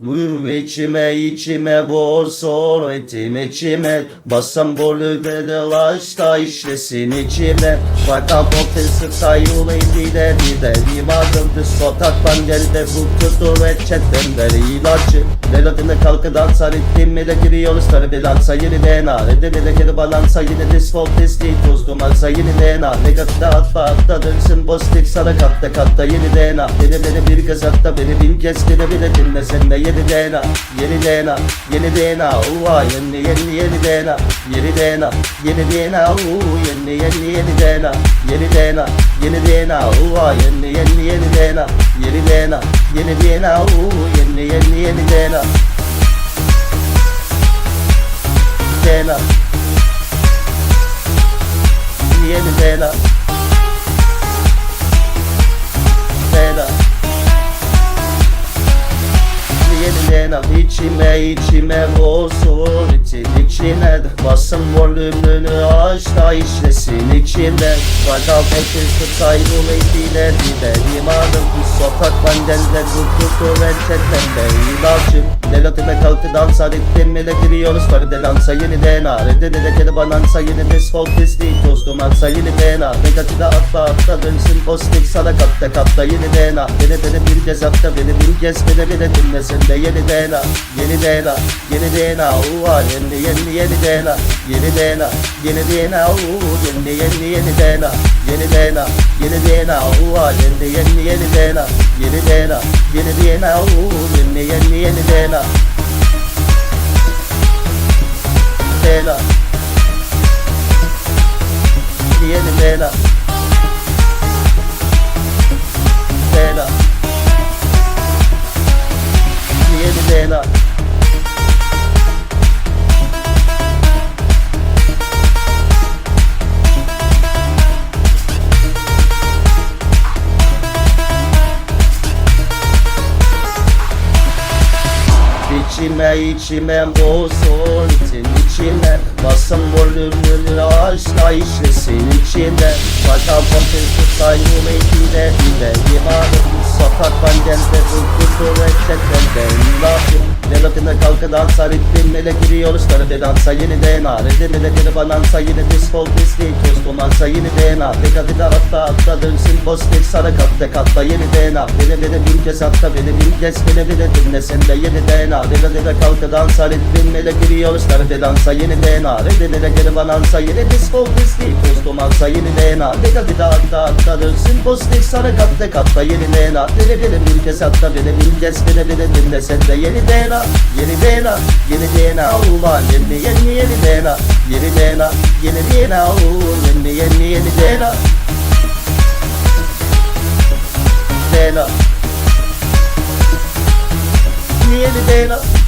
Vur içime içime vursun etim içime. Basam bolü bedelaşta işlesin içime. Fakat o kızı sayılı ileri ileri Varımdı sokak pandelde bu kutu reçetten beri ilacı. Melodine kalkı dansa ritmime de giriyoruz. Tabi dansa yeniden Redde de geri balansa yine disfol pisliği Tuz dumansa yeniden Negatifte atla atla dönsün pozitif. Sana katta katta yeniden Beni beni bir kez hatta beni bin kez bile bile dinle sen de yeniden Yeniden yeniden Uva yeni yeni yeniden Yeniden yeniden Uva yeni yeni yeniden Yeniden yeniden Uva yeni yeni yeniden Yeniden yeniden Uva yeni yeni yeniden Dena Yeni içime içime olsun için içine Basın volümünü aç da işlesin içinde Fakat herkes kaybolu iler gider İmadım bu sokak bandelde Bu kutu reçetemde ilacım Delatime kalktı dansa ritmime de giriyoruz Perde dansa yeni DNA Redde de geri banansa yeni disfol pisliği Toz dumansa yeni DNA Negatife atla atla dönsün pozitif sana katta katta yeni DNA Beni beni bir kez atla beni bir kez beni beni dinlesin de yeni DNA Yeni DNA Yeni DNA Uva yeni yeni yeni DNA Yeni DNA Yeni DNA Uva yeni yeni yeni DNA Yeni DNA Yeni DNA Uva yeni yeni yeni DNA Yeni DNA Yeni DNA Uva yeni yeni yeni DNA DNA İçime içime olsun için içine. Basın volümünü aşla işlesin içinde Fakat potensi sayımı ile ile İmanım sokak bandende Durkutu reçetende ilahım Melodine kalkı dansa ritmime de giriyoruz Tabi dansa yeni DNA Redime de geri banansa yine disfol pisliği Toz dumansa yeni DNA Negatifte hatta hatta dönsün pozitif sana katta katta yeni DNA Beni beni bin kez hatta beni bin kez beni beni dinle sen de yeni DNA Melodine kalkı dansa ritmime de giriyoruz Tabi dansa yeni DNA Redime de geri banansa yine disfol pisliği Toz dumansa yeni DNA Negatifte hatta hatta dönsün pozitif sana katta katta yeni DNA Beni beni bin kez hatta beni bin kez beni beni dinle sen de yeni DNA Yeni DNA Yeni DNA Allah yeni yeni yeni DNA Yeni DNA Yeni DNA Allah yeni yeni yeni DNA DNA Yeni DNA